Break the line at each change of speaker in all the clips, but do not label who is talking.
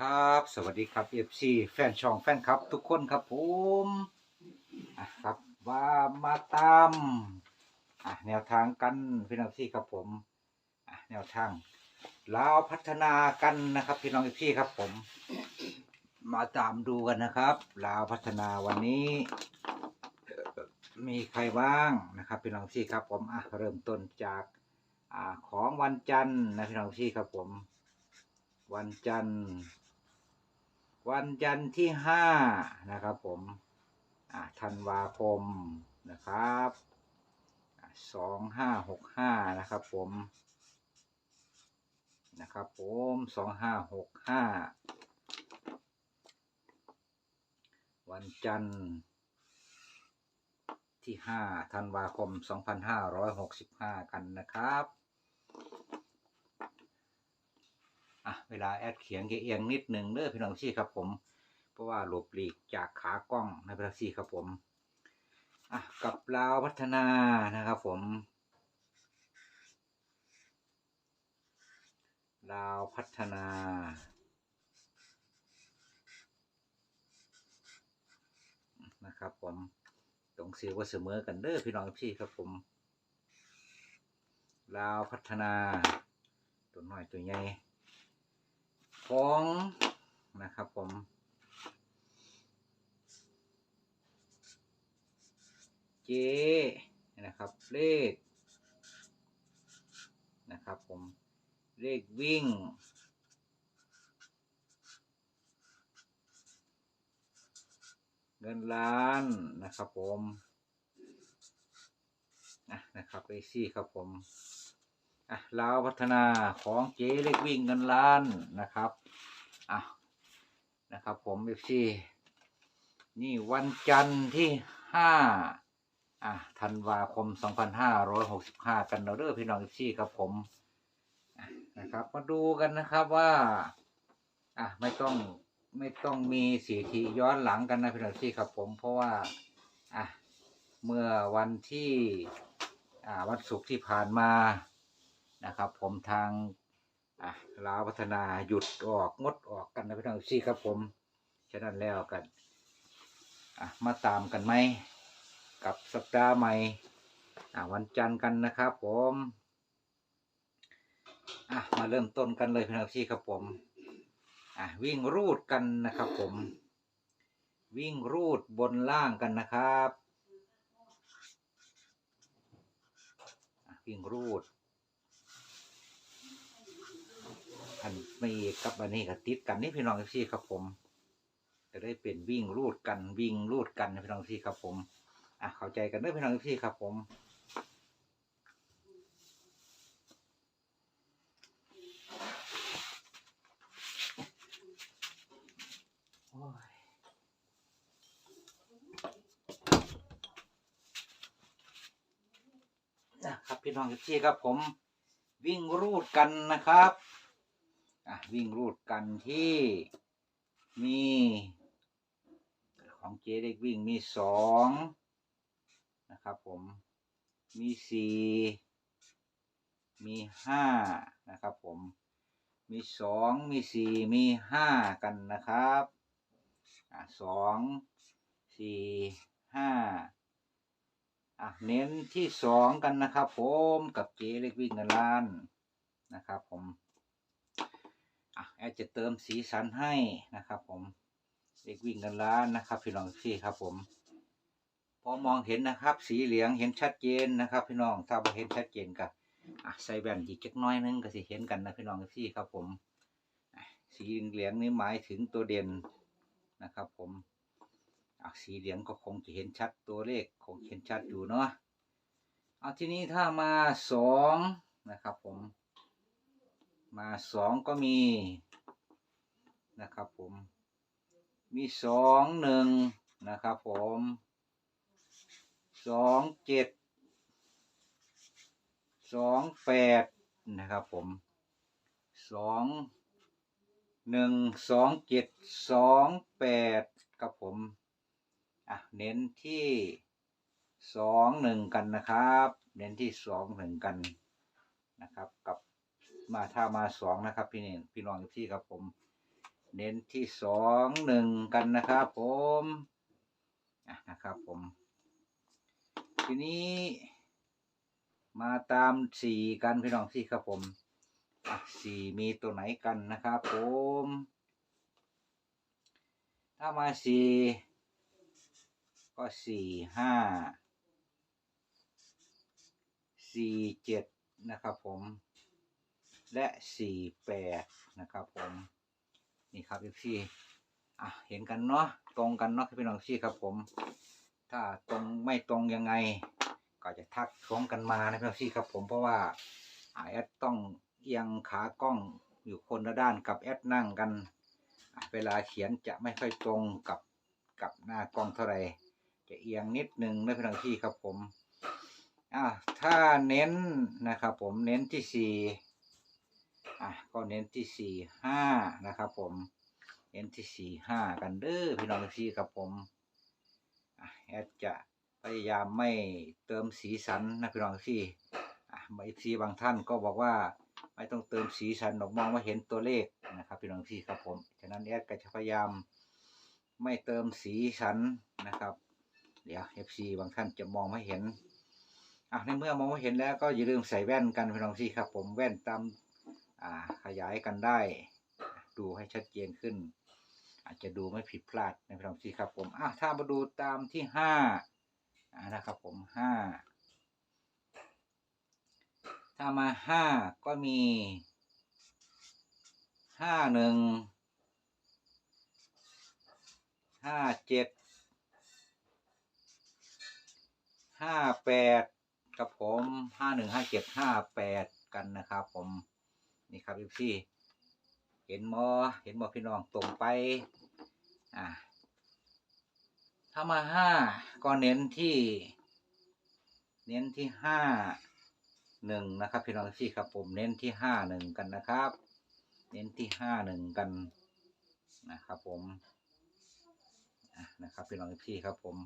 ครับ สวัสดีครับ FC แฟนช่องแฟนครับ ทุกคนครับผมอะครับว่ามาตามอะแนวทางกันพี่น้องที่ครับผมอะแนวทางลาวพัฒนากันนะครับ พี่น้องที่ครับผม มาตามดูกันนะครับลาวพัฒนาวันนี้ มีใครบ้างนะครับ พี่น้องที่ครับผมอะเริ่มต้นจากอ่าของวันจันทร์นะพี่น้องที่ครับผม วันจันทร์ วันจันทร์ที่ห้านะครับผมอ่าธันวาคมนะครับสองห้าหกห้านะครับผมนะครับผมสองห้าหกห้าวันจันทร์ที่ห้าธันวาคมสองพันห้าร้อยหกสิบห้ากันนะครับ อะเวลาแอดเขียนเอียงนิดหนึ่งเด้อพี่น้องซี่ครับผม เพราะว่าหลบหลีกจากขากล้องในพี่น้องซี่ครับผมอะกับลาวพัฒนานะครับผมลาวพัฒนานะครับผมต้องซื้อว่าเสมอกันเด้อพี่น้องพี่ครับผมลาวพัฒนา ตัวน้อยตัวใหญ่ ของนะครับผม เจนะครับ เลขนะครับผม เลขวิ่งเงินล้านนะครับผมอะนะครับไปซี่ครับผม อะลาวพัฒนาของเจ๊เล็กวิ่งเงินล้านนะครับอะนะครับ ผมเอฟซีนี่วันจันทร์ที่ห้าอะธันวาคมสองพันห้าร้อยหกสิบห้ากันเราเด้อพี่น้องเอฟซีครับผมนะครับ มาดูกันนะครับว่าอะไม่ต้องไม่ต้องมีสีทีย้อนหลังกันนะพี่น้องเอฟซีครับผมเพราะว่าอะเมื่อวันที่อ่าวันศุกร์ที่ผ่านมา นะครับ ผมทางลาวพัฒนาหยุดออกงดออกกันนะพี่น้องซี่ครับผมฉะนั้นแล้วกันมาตามกันไหมกับสัปดาห์ใหม่วันจันทร์กันนะครับผมมาเริ่มต้นกันเลยพี่น้องซี่ครับผมวิ่งรูดกันนะครับผม วิ่งรูดบนล่างกันนะครับวิ่งรูด อันไม่กับอันนี้ก็ติดกันนี่พี่น้องพี่ครับผมจะได้เป็นวิ่งรูดกันวิ่งรูดกันพี่น้องพี่ครับผมอะเข้าใจกันด้วยพี่น้องพี่ครับผมโอ้ยนะครับพี่น้องพี่ครับผม วิ่งรูดกันนะครับ อะวิ่งรูดกันที่มี ของเจ๊เด็กวิ่งมีสองนะครับผมมีสี่มีห้านะครับผมมีสองมีสี่มีห้ากันนะครับอะสองสี่ห้าอะเน้นที่สองกันนะครับผมกับเจ๊เล็กวิ่งเงินล้านนะครับผม อะแอดจะเติมสีสันให้นะครับผมเด็กวิ่งกันล้านนะครับ พี่น้องพี่ครับผม พอมองเห็นนะครับ สีเหลืองเห็นชัดเจนนะครับ พี่น้องถ้าบ่เห็นชัดเจนก็อะใส่แว่นอีกจักน้อยนึงก็สิเห็นกันนะพี่น้องพี่ครับผมสีเหลืองนี่หมายถึงตัวเด่นนะครับ ผมอะสีเหลืองก็คงจะเห็นชัดตัวเลขคงเห็นชัดอยู่เนาะเอาทีนี้ถ้ามาสองนะครับ มาสองก็มีนะครับผม มีสองหนึ่งนะครับผมสองเจ็ดสองแปดนะครับผมสองหนึ่งสองเจ็ดสองแปดครับผมอะเน้นที่สองหนึ่งกันนะครับ เน้นที่สองหนึ่งกันนะครับกับ มาถ้ามาสองนะครับ พี่นี่พี่น้องพี่ครับผม เน้นที่สองหนึ่งกันนะครับ ผมนะครับผม ทีนี้มาตามสี่กันพี่น้องสี่ครับผมสี่มีตัวไหนกันนะครับผม ถ้ามาสี่ก็สี่ห้าสี่เจ็ดนะครับผม และสี่แปดนะครับผมนี่ครับพี่อะเห็นกันเนาะตรงกันเนาะพี่น้องพี่ครับผม ถ้าตรงไม่ตรงยังไง ก็จะทักท้วงกันมานะพี่น้องพี่ครับผมเพราะว่าอาแอดต้องเอียงขากล้องอยู่คนละด้านกับแอดนั่งกันเวลาเขียนจะไม่ค่อยตรงกับกับหน้ากล้องเท่าไหร่จะเอียงนิดนึงนะพี่น้องพี่ครับผมอ่าถ้าเน้นนะครับผมเน้นที่สี่ อะก็เน้นที่สี่ห้านะครับผม เน้นที่สี่ห้ากันเด้อพี่น้องพี่ครับผมอะแอดจะพยายามไม่เติมสีสันนะพี่น้องพี่อะบางทีบางท่านก็บอกว่าไม่ต้องเติมสีสันหรอกมองว่าเห็นตัวเลขนะครับพี่น้องพี่ครับผม ฉะนั้นแอดก็จะพยายามไม่เติมสีสันนะครับ เดี๋ยว FC บางท่านจะมองไม่เห็นอะในเมื่อมองไม่เห็นแล้วก็อย่าลืมใส่แว่นกันพี่น้องพี่ครับ ผมแว่นตาม ขยายกันได้ ดูให้ชัดเจนขึ้น อาจจะดูไม่ผิดพลาดในพี่น้องที่ครับผมอะถ้ามาดูตามที่ห้าอ่านะครับผมห้าถ้ามาห้าก็มีห้าหนึ่งห้าเจ็ดห้าแปดครับผมห้าหนึ่งห้าเจ็ดห้าแปดกันนะครับผม นี่ครับพี่เห็นมอเห็นมอพี่น้องตรงไปอ่าถ้ามาห้าก็เน้นที่ เน้นที่ห้าหนึ่งนะครับพี่น้องพี่ครับผมเน้นที่ห้าหนึ่งกันนะครับ เน้นที่ห้าหนึ่งกันนะครับผมอะนะครับพี่น้องพี่ครับผม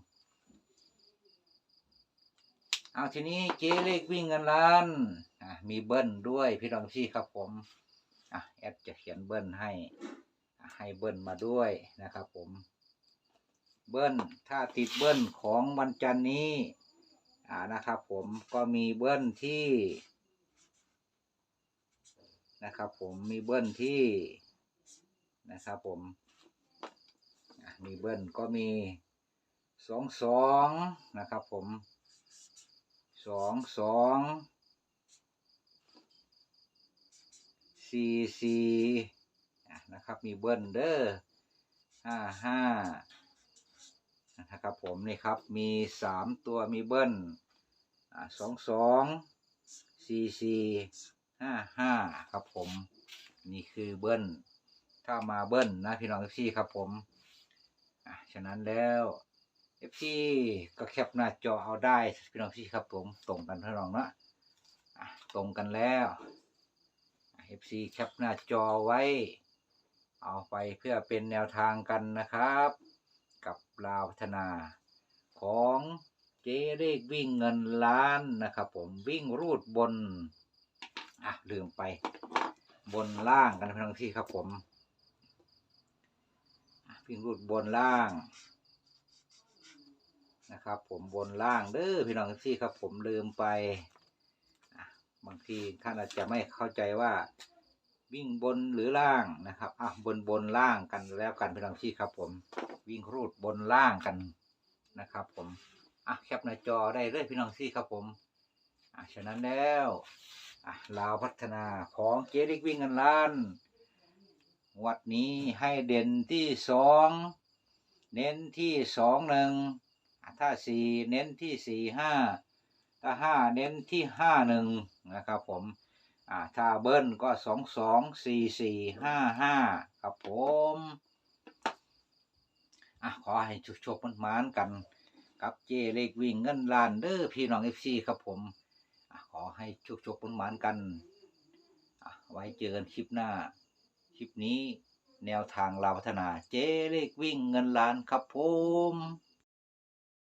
เอาทีนี้เจ๊เลขวิ่งเงินล้านอะ มีเบิ้ลด้วยพี่น้องพี่ครับผมอะแอดจะเขียนเบิ้ลให้ให้เบิ้ลมาด้วยนะครับผม เบิ้ลถ้าติดเบิ้ลของวันจันนี้อ่านะครับผมก็มีเบิ้ลที่นะครับผมมีเบิ้ลที่นะครับผมมีเบิ้ลก็มีสองสองนะครับผมสองสอง สี่สี่นะครับมีเบิ้ลเด้อห้าห้านะครับผมนี่ครับมีสามตัวมีเบิ้ลอะสองสองสี่สี่ห้าห้าครับผมนี่คือเบิ้ลถ้ามาเบิ้ลนะพี่น้องพี่ครับผมอะฉะนั้นแล้วเอฟซีก็แคปหน้าจอเอาได้พี่น้องพี่ครับผมตรงกันพี่น้องเนาะตรงกันแล้ว เอฟซีแคปหน้าจอไว้ เอาไปเพื่อเป็นแนวทางกันนะครับ กับลาวพัฒนาของเจเลขวิ่งเงินล้านนะครับ ผมวิ่งรูดบน อะ ลืมไป บนล่างกันพี่น้องพี่ครับผมวิ่งรูดบนล่างนะครับ ผมบนล่างเด้อพี่น้องที่ครับ ผมลืมไป บางทีท่านอาจจะไม่เข้าใจว่าวิ่งบนหรือล่างนะครับอะบนบนล่างกันแล้วกันพี่น้องที่ครับ ผม วิ่งรูดบนล่างกันนะครับ ผมอะแคปหน้าจอได้เลยพี่น้องที่ครับผมอะฉะนั้นแล้วอะลาวพัฒนาของเจริกวิ่งกันล้านวัดนี้ให้เด่นที่สองเน้นที่สองหนึ่งถ้าสี่เน้นที่สี่ห้า ถ้าห้าเน้นที่ห้าหนึ่งนะครับผม อ่าถ้าเบิ้ลก็สองสองสี่สี่ห้าห้าครับผมอะขอให้โชคๆมันมานกันกับเจเลขวิ่งเงินล้านเด้อพี่น้องเอฟซีครับผมอะขอให้โชคๆมันมานกันอะไว้เจอกันคลิปหน้า คลิปนี้แนวทางลาพัฒนาเจเลขวิ่งเงินล้านครับผม